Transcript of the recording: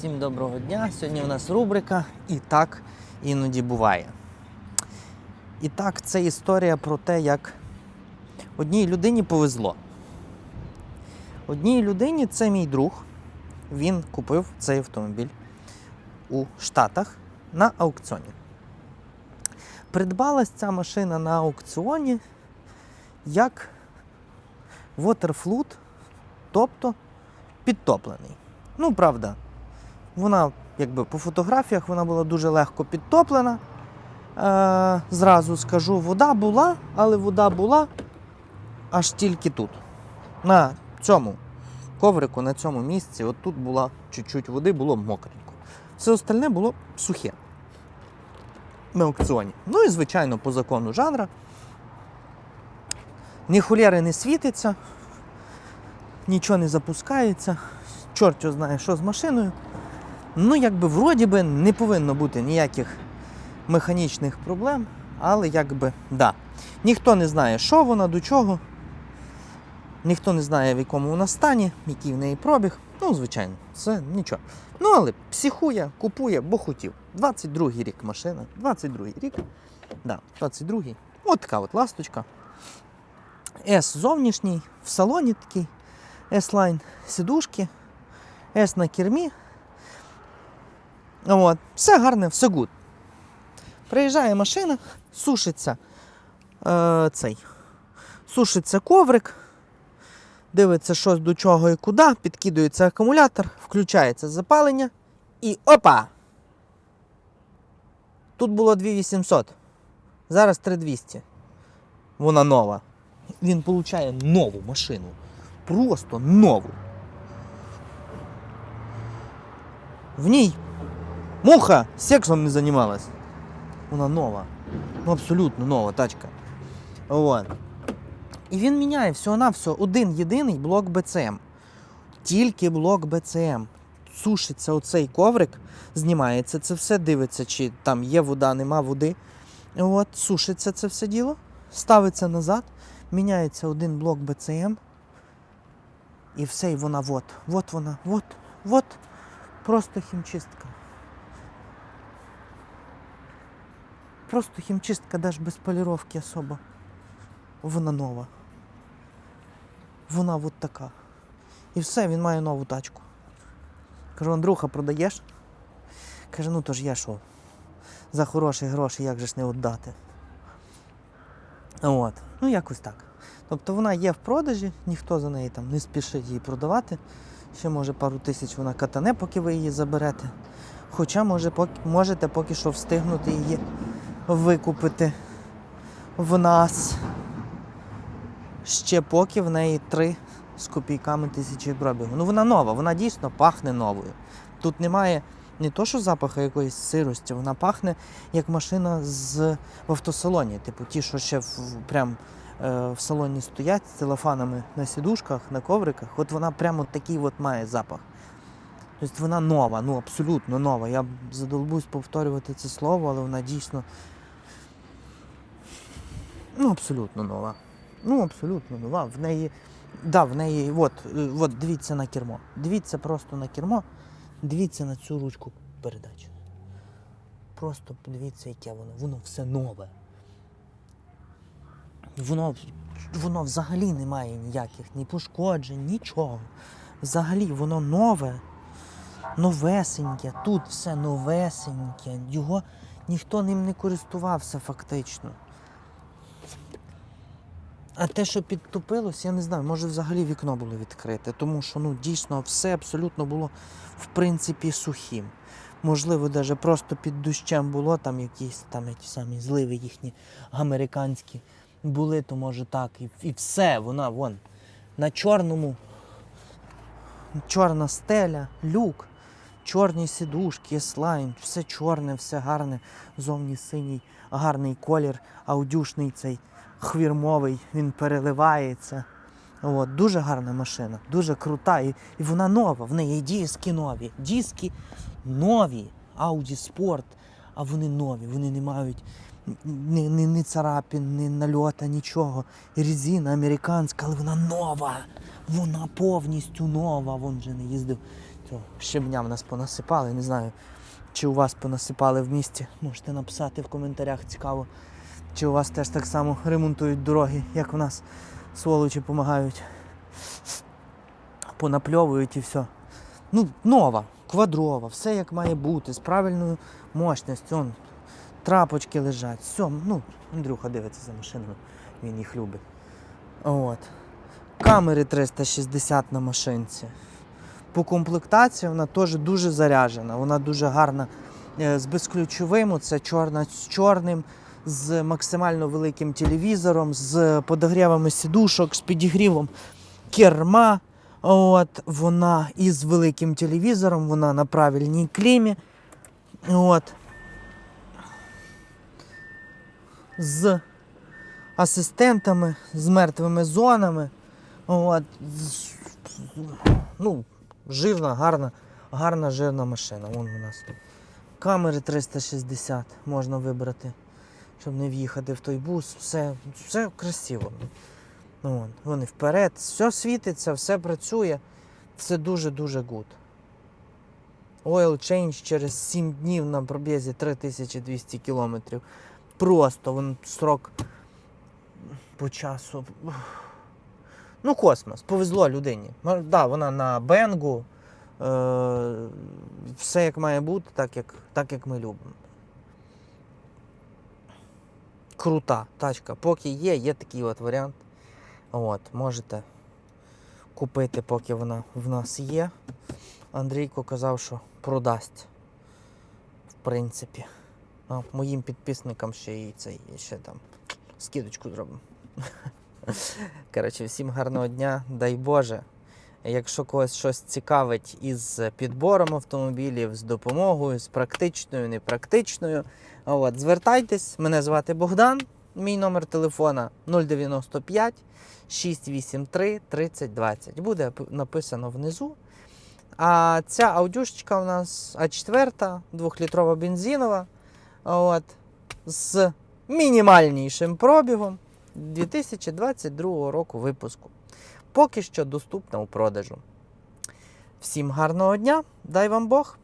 Всім доброго дня. Сьогодні у нас рубрика І так іноді буває. І так, це історія про те, як одній людині повезло. Одній людині це мій друг. Він купив цей автомобіль у Штатах на аукціоні. Придбалась ця машина на аукціоні як waterflood, тобто підтоплений. Ну, правда, вона, якби по фотографіях, вона була дуже легко підтоплена. Е, зразу скажу, вода була, але вода була аж тільки тут. На цьому коврику, на цьому місці, от тут була чуть-чуть води, було мокренько. Все остальне було сухе. На аукціоні. Ну і, звичайно, по закону жанра. Ні хулєри не світиться, нічого не запускається, чорт його знає, що з машиною. Ну, якби вроді би не повинно бути ніяких механічних проблем, але якби да. Ніхто не знає, що вона, до чого. Ніхто не знає, в якому вона стані, який в неї пробіг. Ну, звичайно, це нічого. Ну, але психує, купує, бо хотів. 22-й рік машина. 22-й рік. Да, 22-й. От така от ласточка. S зовнішній, в салоні такий. S-Line сідушки, S на кермі. От. Все гарне, все гуд. Приїжджає машина, сушиться е, цей. Сушиться коврик, дивиться, що до чого і куди, підкидується акумулятор, включається запалення і опа! Тут було 2800. Зараз 3200. Вона нова. Він получає нову машину. Просто нову. В ній муха сексом не займалась. Вона нова. Ну, абсолютно нова тачка. От. І він міняє всього-навсього один єдиний блок БЦМ. Тільки блок БЦМ. Сушиться оцей коврик, знімається це все, дивиться, чи там є вода, нема води. От, сушиться це все діло, ставиться назад, міняється один блок БЦМ. І все, і вона от, от вона, от, от, просто хімчистка. Просто хімчистка, даже без поліровки особо. Вона нова. Вона от така. І все, він має нову тачку. Кажу, Андрюха, продаєш? Каже, ну то ж я що? За хороші гроші як же ж не віддати. От. Ну, якось так. Тобто вона є в продажі, ніхто за неї там не спішить її продавати. Ще може пару тисяч вона катане, поки ви її заберете. Хоча може, поки, можете поки що встигнути її викупити в нас. Ще поки в неї три з копійками тисячі пробігу. Ну вона нова, вона дійсно пахне новою. Тут немає не то, що запаху якоїсь сирості, вона пахне як машина з в автосалоні. Типу ті, що ще в, прям е, в салоні стоять з телефонами на сідушках, на ковриках. От вона прямо такий от має запах. Тобто вона нова, ну абсолютно нова. Я задолбусь повторювати це слово, але вона дійсно. Ну, абсолютно нова. Ну, абсолютно нова. В неї. Да, в неї, от, е, от дивіться на кермо. Дивіться просто на кермо, дивіться на цю ручку передач. Просто подивіться, яке воно. Воно все нове. Воно, воно взагалі не має ніяких ні пошкоджень, нічого. Взагалі воно нове, новесеньке, тут все новесеньке. Його ніхто ним не користувався фактично. А те, що підтопилось, я не знаю, може взагалі вікно було відкрите, тому що ну, дійсно все абсолютно було в принципі сухим. Можливо, навіть просто під дощем було, там якісь там ті самі зливи їхні американські були, то може так. І, і все, вона вон на чорному, чорна стеля, люк, чорні сідушки, слайн, все чорне, все гарне, зовні синій, гарний колір, аудюшний цей хвірмовий, він переливається. От, дуже гарна машина, дуже крута. І, і вона нова, в неї диски нові. Диски нові, Audi Sport, а вони нові, вони не мають ні, ні, ні царапин, ні нальота, нічого. Резина американська, але вона нова. Вона повністю нова. Вон же не їздив То щебня в нас понасипали. Не знаю, чи у вас понасипали в місті. Можете написати в коментарях, цікаво. Чи у вас теж так само ремонтують дороги, як в нас сволочі допомагають. Понапльовують і все. Ну, нова, квадрова, все як має бути, з правильною мощністю. Он, трапочки лежать. Все, ну, Андрюха дивиться за машиною, він їх любить. От. Камери 360 на машинці. По комплектації вона теж дуже заряджена, вона дуже гарна. Е, З безключовим, це чорна з чорним, з максимально великим телевізором, з подогрівами сідушок, з підігрівом керма. От, вона із великим телевізором, вона на правильній клімі. От. З асистентами, з мертвими зонами. От. Ну, жирна, гарна, гарна жирна машина. Вон у нас. Камери 360 можна вибрати, щоб не в'їхати в той бус. Все, все красиво. Ну, вон, вони вперед, все світиться, все працює, все дуже-дуже гуд. Oil change через 7 днів на пробізі 3200 кілометрів. Просто він срок по часу. Ну, космос. Повезло людині. Ну, Да, вона на Бенгу. Е, все як має бути, так як, так як ми любимо. Крута тачка. Поки є, є такий от варіант. От, можете купити, поки вона в нас є. Андрійко казав, що продасть. В принципі. А, моїм підписникам ще і цей ще там скидочку зробимо. Коротше, всім гарного дня, дай Боже. Якщо когось щось цікавить із підбором автомобілів, з допомогою, з практичною, непрактичною, от, звертайтесь, мене звати Богдан, мій номер телефона 095 683 3020. Буде написано внизу. А ця аудюшечка у нас А4, 2-літрова бензинова. От, з мінімальнішим пробігом 2022 року випуску. Поки що доступна у продажу. Всім гарного дня, дай вам Бог!